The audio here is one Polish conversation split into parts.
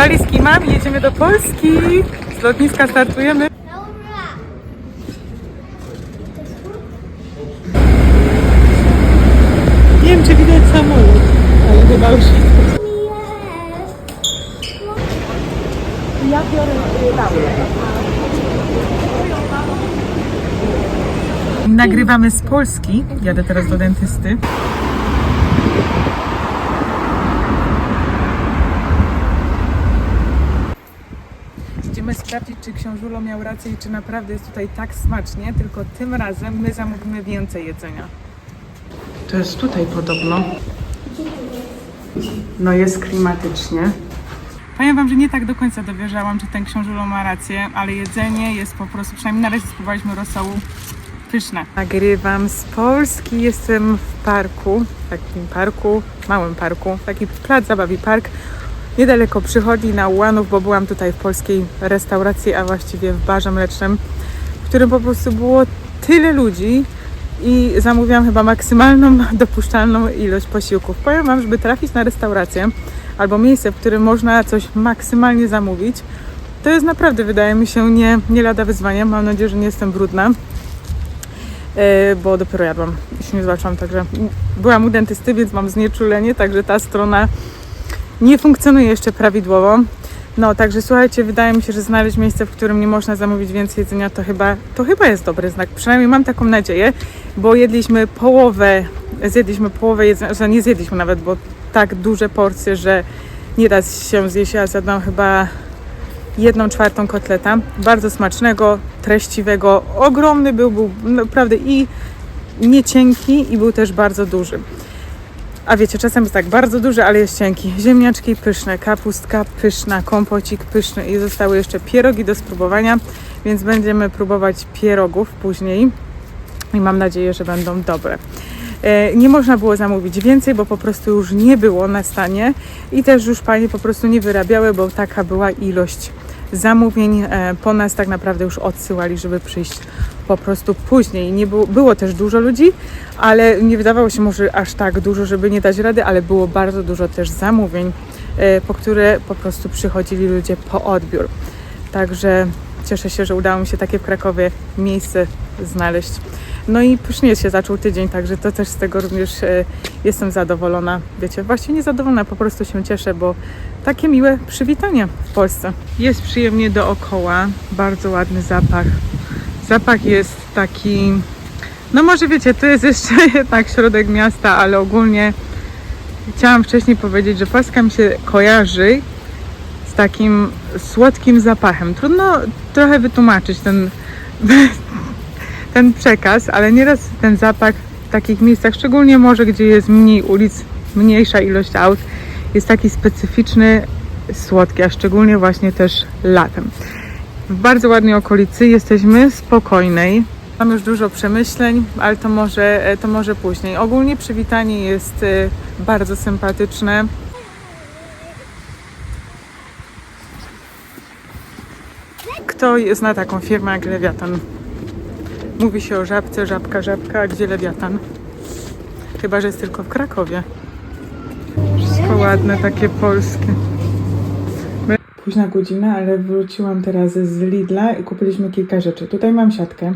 Walizki mam i jedziemy do Polski. Z lotniska startujemy. Nie wiem, czy widać samolot, ale chyba już Ja biorę Nagrywamy z Polski. Jadę teraz do dentysty. Sprawdzić, czy książulo miał rację i czy naprawdę jest tutaj tak smacznie, tylko tym razem my zamówimy więcej jedzenia. To jest tutaj podobno. No jest klimatycznie. Powiem Wam, że nie tak do końca dowierzałam, czy ten książulo ma rację, ale jedzenie jest po prostu, przynajmniej na razie spróbowaliśmy rosołu, pyszne. Nagrywam z Polski, jestem w parku, takim parku, małym parku, taki plac zabaw i park, niedaleko przychodni na Ułanów, bo byłam tutaj w polskiej restauracji, a właściwie w barze mlecznym, w którym po prostu było tyle ludzi i zamówiłam chyba maksymalną dopuszczalną ilość posiłków. Powiem Wam, żeby trafić na restaurację albo miejsce, w którym można coś maksymalnie zamówić, to jest naprawdę, wydaje mi się, nie, nie lada wyzwanie. Mam nadzieję, że nie jestem brudna, e, bo dopiero jadłam się nie zobaczyłam, także byłam u dentysty, więc mam znieczulenie, także ta strona nie funkcjonuje jeszcze prawidłowo. No, także słuchajcie, wydaje mi się, że znaleźć miejsce, w którym nie można zamówić więcej jedzenia, to chyba, to chyba jest dobry znak. Przynajmniej mam taką nadzieję, bo jedliśmy połowę, zjedliśmy połowę jedzenia, że nie zjedliśmy nawet, bo tak duże porcje, że nie da się zjeść. Ja zjadłam chyba jedną czwartą kotleta. Bardzo smacznego, treściwego. Ogromny był, był naprawdę i nie cienki i był też bardzo duży. A wiecie, czasem jest tak bardzo duży, ale jest cienki. Ziemniaczki pyszne, kapustka pyszna, kompocik pyszny i zostały jeszcze pierogi do spróbowania, więc będziemy próbować pierogów później i mam nadzieję, że będą dobre. E, Nie można było zamówić więcej, bo po prostu już nie było na stanie i też już panie po prostu nie wyrabiały, bo taka była ilość zamówień. E, Po nas tak naprawdę już odsyłali, żeby przyjść po prostu później. Nie było, było też dużo ludzi, ale nie wydawało się może aż tak dużo, żeby nie dać rady, ale było bardzo dużo też zamówień, e, po które po prostu przychodzili ludzie po odbiór. Także cieszę się, że udało mi się takie w Krakowie miejsce znaleźć. No i pysznie się zaczął tydzień, także to też z tego również e, jestem zadowolona. Wiecie, właściwie nie zadowolona, po prostu się cieszę, bo takie miłe przywitanie w Polsce. Jest przyjemnie dookoła, bardzo ładny zapach. Zapach jest taki, no może wiecie, to jest jeszcze jednak środek miasta, ale ogólnie chciałam wcześniej powiedzieć, że Polska mi się kojarzy z takim słodkim zapachem. Trudno trochę wytłumaczyć ten, ten przekaz, ale nieraz ten zapach w takich miejscach, szczególnie może gdzie jest mniej ulic, mniejsza ilość aut, jest taki specyficzny, słodki, a szczególnie właśnie też latem. W bardzo ładnej okolicy jesteśmy, spokojnej. Mam już dużo przemyśleń, ale to może, to może później. Ogólnie przywitanie jest e, bardzo sympatyczne. Kto zna taką firmę jak Lewiatan? Mówi się o żabce, żabka, żabka, a gdzie Lewiatan? Chyba, że jest tylko w Krakowie. Wszystko ładne, takie polskie. Późna godzina, ale wróciłam teraz z Lidla i kupiliśmy kilka rzeczy. Tutaj mam siatkę,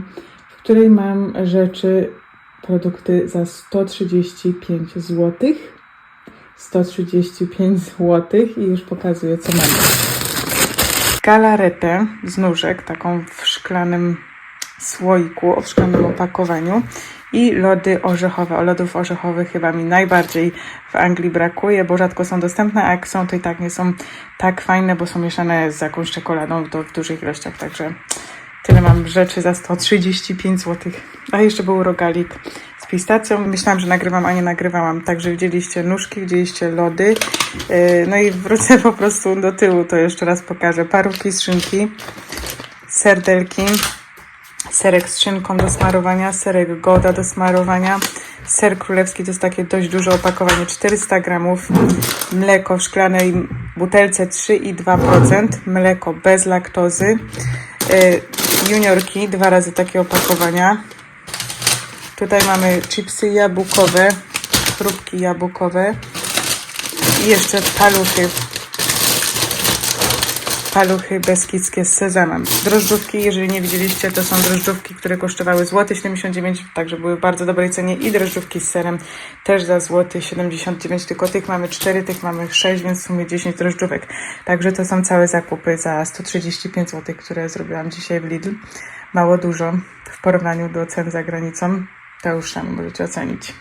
w której mam rzeczy, produkty za 135 zł. 135 zł i już pokazuję, co mam. Galaretę z nóżek, taką w szklanym słoiku, w szklanym opakowaniu i lody orzechowe. O lodów orzechowych chyba mi najbardziej w Anglii brakuje, bo rzadko są dostępne, a jak są, to i tak nie są tak fajne, bo są mieszane z jakąś czekoladą to w dużych ilościach, także tyle mam rzeczy za 135 zł. A jeszcze był rogalik z pistacją. Myślałam, że nagrywam, a nie nagrywałam. Także widzieliście nóżki, widzieliście lody. Yy, No i wrócę po prostu do tyłu, to jeszcze raz pokażę. Parówki z szynki, serdelki, serek z szynką do smarowania, serek goda do smarowania, ser królewski to jest takie dość duże opakowanie, 400 gramów, mleko w szklanej butelce 3,2%, mleko bez laktozy, y, juniorki, dwa razy takie opakowania. Tutaj mamy chipsy jabłkowe, chrupki jabłkowe. I jeszcze paluchy paluchy beskidzkie z sezamem. Drożdżówki, jeżeli nie widzieliście, to są drożdżówki, które kosztowały złoty 79, także były w bardzo dobrej cenie i drożdżówki z serem też za złoty 79, tylko tych mamy 4, tych mamy 6, więc w sumie 10 drożdżówek. Także to są całe zakupy za 135 zł, które zrobiłam dzisiaj w Lidl. Mało dużo w porównaniu do cen za granicą. To już sami możecie ocenić.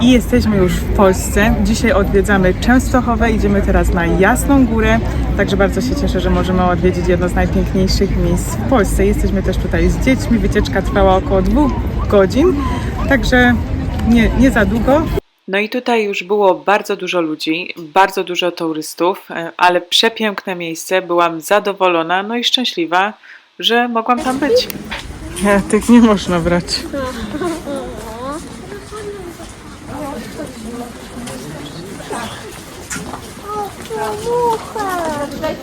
I jesteśmy już w Polsce. Dzisiaj odwiedzamy Częstochowę, idziemy teraz na Jasną Górę. Także bardzo się cieszę, że możemy odwiedzić jedno z najpiękniejszych miejsc w Polsce. Jesteśmy też tutaj z dziećmi. Wycieczka trwała około dwóch godzin, także nie, nie za długo. No i tutaj już było bardzo dużo ludzi, bardzo dużo turystów, e, ale przepiękne miejsce. Byłam zadowolona, no i szczęśliwa, że mogłam tam być. Nie, tych nie można brać. Tutaj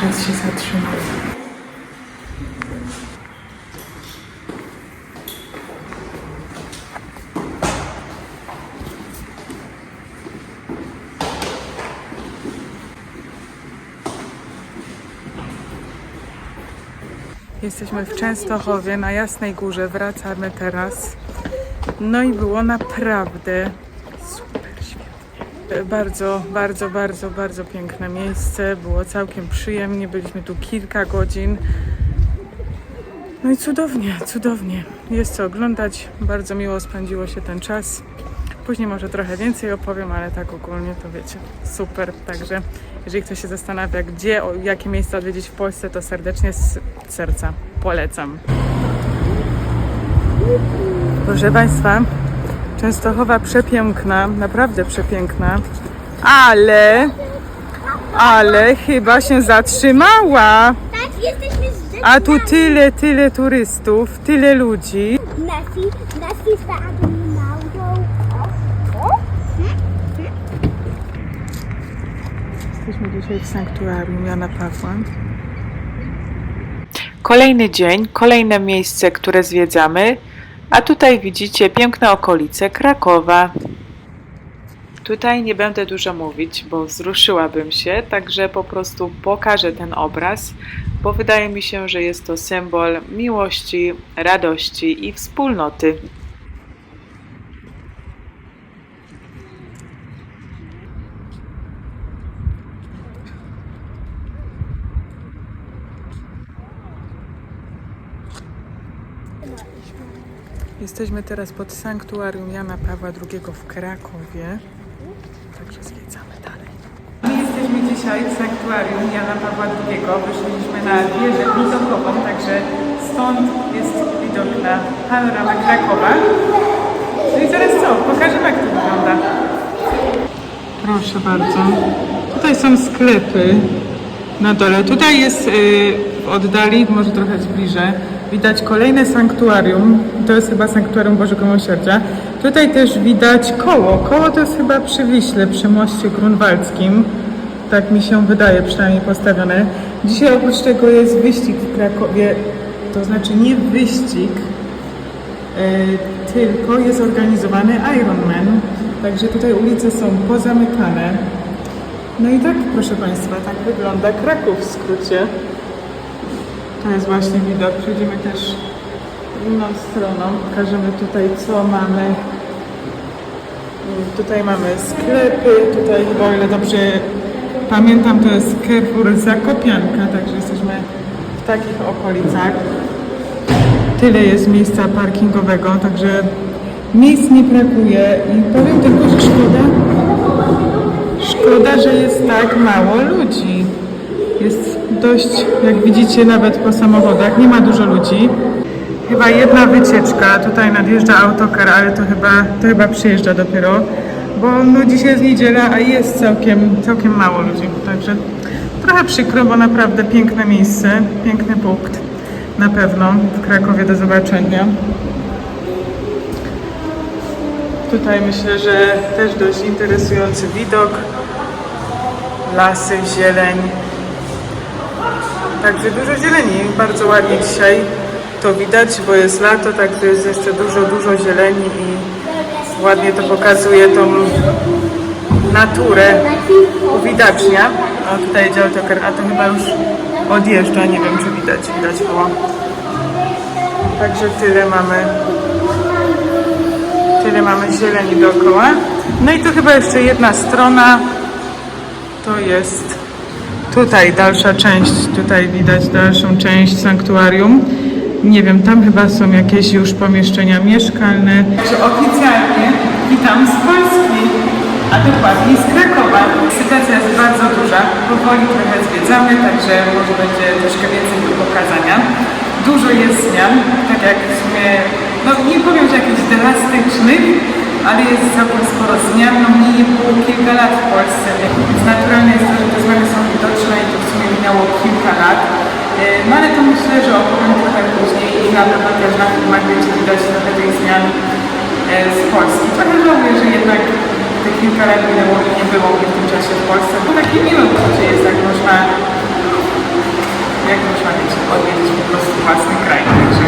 czas się zatrzymał. Jesteśmy w Częstochowie na Jasnej Górze. Wracamy teraz. No i było naprawdę super świetnie. Bardzo, bardzo, bardzo, bardzo piękne miejsce. Było całkiem przyjemnie. Byliśmy tu kilka godzin. No i cudownie, cudownie. Jest co oglądać. Bardzo miło spędziło się ten czas. Później może trochę więcej opowiem, ale tak ogólnie to wiecie, super. Także jeżeli ktoś się zastanawia, gdzie, o, jakie miejsca odwiedzić w Polsce, to serdecznie z serca polecam. Proszę Państwa, Częstochowa przepiękna, naprawdę przepiękna, ale, ale chyba się zatrzymała. Tak, jesteśmy z A tu tyle, tyle turystów, tyle ludzi. Nasi, nasi spadł na o, o, Jesteśmy dzisiaj w sanktuarium Jana Pawła. Kolejny dzień, kolejne miejsce, które zwiedzamy, a tutaj widzicie piękne okolice Krakowa. Tutaj nie będę dużo mówić, bo wzruszyłabym się, także po prostu pokażę ten obraz, bo wydaje mi się, że jest to symbol miłości, radości i wspólnoty. Jesteśmy teraz pod sanktuarium Jana Pawła II w Krakowie. Także zwiedzamy dalej. My jesteśmy dzisiaj w sanktuarium Jana Pawła II. Wyszliśmy na wieżę widokową, także stąd jest widok na panoramę Krakowa. No i teraz co? Pokażemy jak to wygląda. Proszę bardzo. Tutaj są sklepy na dole. Tutaj jest y, w oddali, może trochę zbliżę, widać kolejne sanktuarium. To jest chyba sanktuarium Bożego Miłosierdzia. Tutaj też widać koło. Koło to jest chyba przy Wiśle, przy moście grunwaldzkim. Tak mi się wydaje, przynajmniej postawione. Dzisiaj oprócz tego jest wyścig w Krakowie, to znaczy nie wyścig, e, tylko jest organizowany Ironman. Także tutaj ulice są pozamykane. No i tak, proszę Państwa, tak wygląda Kraków w skrócie. To jest właśnie widok. Przejdziemy też inną stroną. Pokażemy tutaj, co mamy. Tutaj mamy sklepy. Tutaj, o ile dobrze pamiętam, to jest Carrefour Zakopianka, także jesteśmy w takich okolicach. Tyle jest miejsca parkingowego, także miejsc nie brakuje i powiem tylko, że szkoda, Szkoda, że jest tak mało ludzi. Jest dość, jak widzicie, nawet po samochodach, nie ma dużo ludzi. Chyba jedna wycieczka, tutaj nadjeżdża autokar, ale to chyba, to chyba przyjeżdża dopiero, bo no dzisiaj jest niedziela, a jest całkiem, całkiem mało ludzi. Także trochę przykro, bo naprawdę piękne miejsce, piękny punkt. Na pewno w Krakowie do zobaczenia. Tutaj myślę, że też dość interesujący widok. Lasy, zieleń. Także dużo zieleni, bardzo ładnie dzisiaj to widać, bo jest lato, także jest jeszcze dużo, dużo zieleni i ładnie to pokazuje tą naturę, uwidacznia. O, tutaj jedzie autokar, a to chyba już odjeżdża, nie wiem czy widać, widać było. Także tyle mamy, tyle mamy zieleni dookoła. No i tu chyba jeszcze jedna strona, to jest tutaj dalsza część, tutaj widać dalszą część sanktuarium. Nie wiem, tam chyba są jakieś już pomieszczenia mieszkalne. Także oficjalnie witam z Polski, a dokładniej z Krakowa. Sytuacja jest bardzo duża, powoli trochę zwiedzamy, także może będzie troszkę więcej do pokazania. Dużo jest zmian, tak jak w sumie, no nie powiem, że jakichś drastycznych, ale jest całkiem sporo zmian. No mnie nie było kilka lat w Polsce, więc naturalne jest to, że te zmiany są widoczne i to w sumie minęło kilka lat. E, No ale to myślę, że opowiem trochę później i na pewno też na filmach będzie widać trochę tych zmian e, z Polski. Trochę żałuję, że jednak te kilka lat minęło i nie było w tym czasie w Polsce, bo takie miłe uczucie jest, jak można, jak można mieć, odwiedzić po prostu własny kraj. Także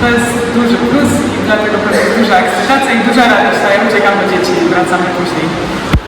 to jest duży plus i dlatego pewnie duża ekscytacja i duża radość, a ja uciekam do dzieci i wracamy później.